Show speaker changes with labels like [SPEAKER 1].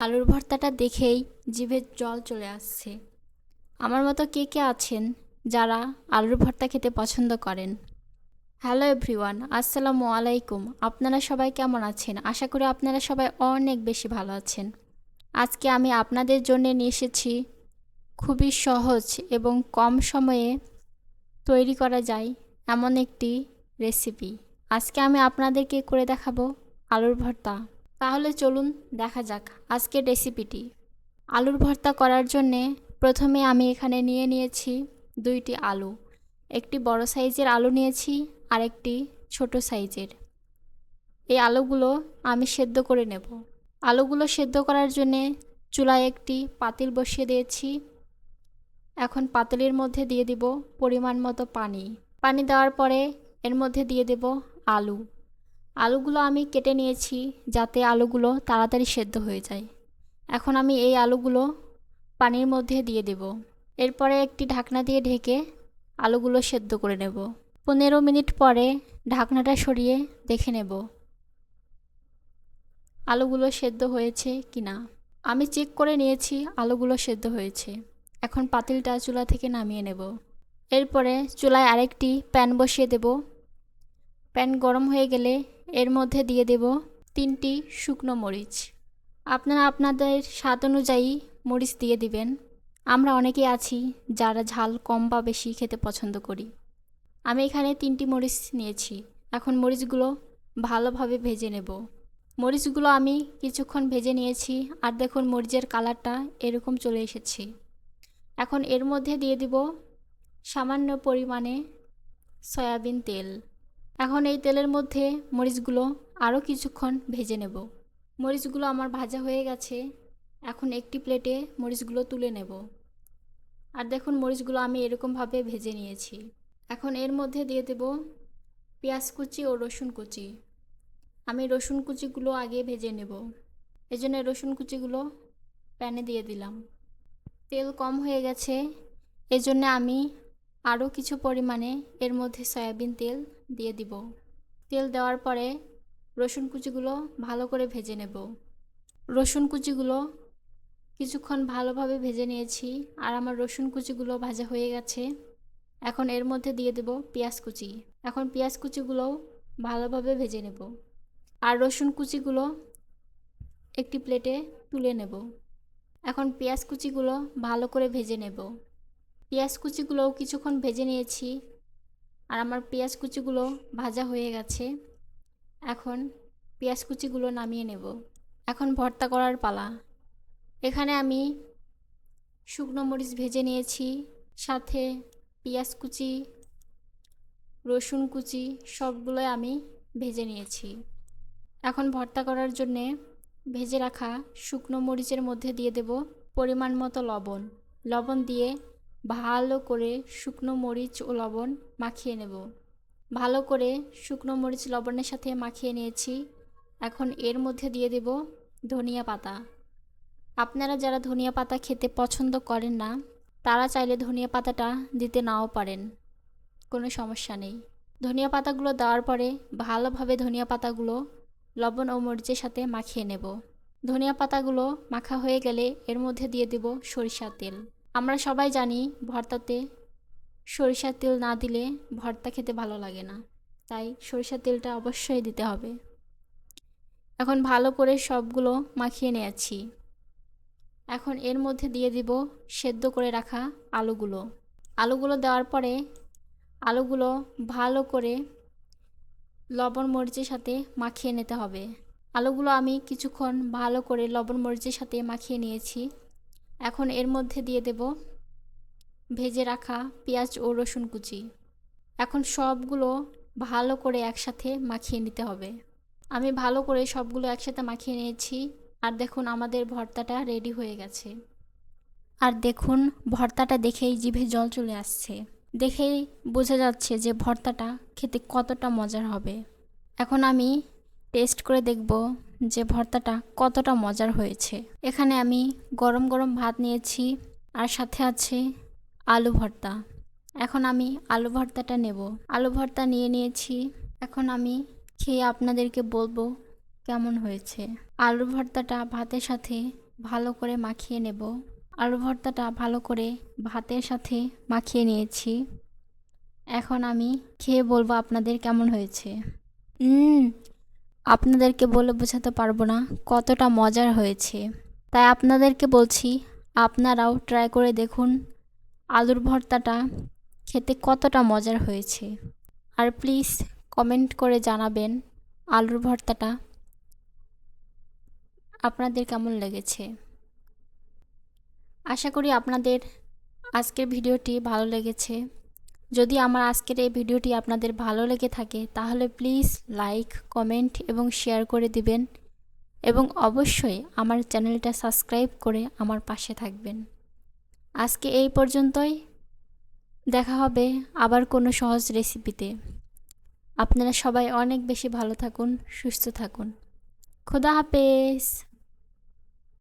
[SPEAKER 1] আলুর ভর্তাটা দেখেই জিভে জল চলে আসছে। আমার মতো কে কে আছেন যারা আলুর ভর্তা খেতে পছন্দ করেন? হ্যালো এভরিওয়ান, আসসালামু আলাইকুম। আপনারা সবাই কেমন আছেন? আশা করি আপনারা সবাই অনেক বেশি ভালো আছেন। আজকে আমি আপনাদের জন্য নিয়ে এসেছি খুবই সহজ এবং কম সময়ে তৈরি করা যায় এমন একটি রেসিপি। আজকে আমি আপনাদেরকে করে দেখাবো আলুর ভর্তা। তাহলে চলুন দেখা যাক আজকের রেসিপিটি। আলুর ভর্তা করার জন্যে প্রথমে আমি এখানে নিয়ে নিয়েছি দুইটি আলু। একটি বড় সাইজের আলু নিয়েছি আর একটি ছোট সাইজের। এই আলুগুলো আমি সেদ্ধ করে নেব। আলুগুলো সেদ্ধ করার জন্যে চুলায় একটি পাতিল বসিয়ে দিয়েছি। এখন পাতিলের মধ্যে দিয়ে দিব পরিমাণ মতো পানি। পানি দেওয়ার পরে এর মধ্যে দিয়ে দেব আলু। আলুগুলো আমি কেটে নিয়েছি যাতে আলুগুলো তাড়াতাড়ি সেদ্ধ হয়ে যায়। এখন আমি এই আলুগুলো পানির মধ্যে দিয়ে দেব। এরপরে একটি ঢাকনা দিয়ে ঢেকে আলুগুলো সেদ্ধ করে নেব। পনেরো মিনিট পরে ঢাকনাটা সরিয়ে দেখে নেব আলুগুলো সেদ্ধ হয়েছে কি না আমি চেক করে নিয়েছি আলুগুলো সেদ্ধ হয়েছে। এখন পাতিলটা চুলা থেকে নামিয়ে নেব। এরপরে চুলায় আরেকটি প্যান বসিয়ে দেব। প্যান গরম হয়ে গেলে এর মধ্যে দিয়ে দেব তিনটি শুকনো মরিচ। আপনারা আপনাদের স্বাদ অনুযায়ী মরিচ দিয়ে দিবেন। আমরা অনেকেই আছি যারা ঝাল কম বা বেশি খেতে পছন্দ করি। আমি এখানে তিনটি মরিচ নিয়েছি। এখন মরিচগুলো ভালোভাবে ভেজে নেব। মরিচগুলো আমি কিছুক্ষণ ভেজে নিয়েছি আর দেখুন মরিচের কালারটা এরকম চলে এসেছে। এখন এর মধ্যে দিয়ে দিব সামান্য পরিমাণে সয়াবিন তেল। এখন এই তেলের মধ্যে মরিচগুলো আরও কিছুক্ষণ ভেজে নেব। মরিচগুলো আমার ভাজা হয়ে গেছে। এখন একটি প্লেটে মরিচগুলো তুলে নেব। আর দেখুন, মরিচগুলো আমি এরকমভাবে ভেজে নিয়েছি। এখন এর মধ্যে দিয়ে দেব পেঁয়াজ কুচি ও রসুন কুচি। আমি রসুন কুচিগুলো আগে ভেজে নেব। এই এজন্য রসুন কুচিগুলো প্যানে দিয়ে দিলাম। তেল কম হয়ে গেছে। এজন্য আমি আরও কিছু পরিমাণে এর মধ্যে সয়াবিন তেল দিয়ে দিব। তেল দেওয়ার পরে রসুন কুচিগুলো ভালো করে ভেজে নেব। রসুন কুচিগুলো কিছুক্ষণ ভালোভাবে ভেজে নিয়েছি আর আমার রসুন কুচিগুলো ভাজা হয়ে গেছে। এখন এর মধ্যে দিয়ে দেব পেঁয়াজ কুচি। এখন পেঁয়াজ কুচিগুলোও ভালোভাবে ভেজে নেব আর রসুন কুচিগুলো একটি প্লেটে তুলে নেব। এখন পেঁয়াজ কুচিগুলো ভালো করে ভেজে নেব। পেঁয়াজ কুচিগুলোও কিছুক্ষণ ভেজে নিয়েছি আর আমার পেঁয়াজ কুচিগুলো ভাজা হয়ে গেছে। এখন পেঁয়াজ কুচিগুলো নামিয়ে নেব। এখন ভর্তা করার পালা। এখানে আমি শুকনো মরিচ ভেজে নিয়েছি, সাথে পেঁয়াজ কুচি, রসুন কুচি সবগুলোই আমি ভেজে নিয়েছি। এখন ভর্তা করার জন্যে ভেজে রাখা শুকনো মরিচের মধ্যে দিয়ে দেব পরিমাণ মতো লবণ। লবণ দিয়ে ভালো করে শুকনো মরিচ ও লবণ মাখিয়ে নেব। ভালো করে শুকনো মরিচ লবণের সাথে মাখিয়ে নিয়েছি। এখন এর মধ্যে দিয়ে দেব ধনিয়া পাতা। আপনারা যারা ধনিয়া পাতা খেতে পছন্দ করেন না, তারা চাইলে ধনিয়া পাতাটা দিতে নাও পারেন। কোনো সমস্যা নেই। ধনিয়া পাতাগুলো দেওয়ার পরে ভালোভাবে ধনিয়া পাতাগুলো লবণ ও মরিচের সাথে মাখিয়ে নেব। ধনিয়া পাতাগুলো মাখা হয়ে গেলে এর মধ্যে দিয়ে দেব সরিষার তেল। আমরা সবাই জানি ভর্তাতে সরিষার তেল না দিলে ভর্তা খেতে ভালো লাগে না। তাই সরিষার তেলটা অবশ্যই দিতে হবে। এখন ভালো করে সবগুলো মাখিয়ে নিয়েছি। এখন এর মধ্যে দিয়ে দিব সেদ্ধ করে রাখা আলুগুলো। আলুগুলো দেওয়ার পরে আলুগুলো ভালো করে লবণ মরিচের সাথে মাখিয়ে নিতে হবে। আলুগুলো আমি কিছুক্ষণ ভালো করে লবণ মরিচের সাথে মাখিয়ে নিয়েছি। এখন এর মধ্যে দিয়ে দেব ভেজে রাখা পেঁয়াজ ও রসুন কুচি। এখন সবগুলো ভালো করে একসাথে মাখিয়ে নিতে হবে। আমি ভালো করে সবগুলো একসাথে মাখিয়ে নিয়েছি। আর দেখুন আমাদের ভর্তাটা রেডি হয়ে গেছে। আর দেখুন ভর্তাটা দেখেই জিভে জল চলে আসছে। দেখেই বোঝা যাচ্ছে যে ভর্তাটা খেতে কতটা মজার হবে। এখন আমি টেস্ট করে দেখব যে ভর্তাটা কতটা মজার হয়েছে। এখানে আমি গরম গরম ভাত নিয়েছি আর সাথে আছে আলু ভর্তা। এখন আমি আলু ভর্তাটা নেব। আলু ভর্তা নিয়ে নিয়েছি। এখন আমি খেয়ে আপনাদেরকে বলব কেমন হয়েছে। আলু ভর্তাটা ভাতের সাথে ভালো করে মাখিয়ে নেব। আলু ভর্তাটা ভালো করে ভাতের সাথে মাখিয়ে নিয়েছি। এখন আমি খেয়ে বলব আপনাদের কেমন হয়েছে। আপনাদেরকে বলে বোঝাতে পারব না কতটা মজার হয়েছে। তাই আপনাদেরকে বলছি, আপনারাও ট্রাই করে দেখুন আলুর ভর্তাটা খেতে কতটা মজার হয়েছে। আর প্লিজ কমেন্ট করে জানাবেন আলুর ভর্তাটা আপনাদের কেমন লেগেছে। আশা করি আপনাদের আজকের ভিডিওটি ভালো লেগেছে। যদি আমার আজকের এই ভিডিওটি আপনাদের ভালো লেগে থাকে, তাহলে প্লিজ লাইক, কমেন্ট এবং শেয়ার করে দিবেন এবং অবশ্যই আমার চ্যানেলটা সাবস্ক্রাইব করে আমার পাশে থাকবেন। আজকে এই পর্যন্তই। দেখা হবে আবার কোনো সহজ রেসিপিতে। আপনারা সবাই অনেক বেশি ভালো থাকুন, সুস্থ থাকুন। খোদা হাফেজ।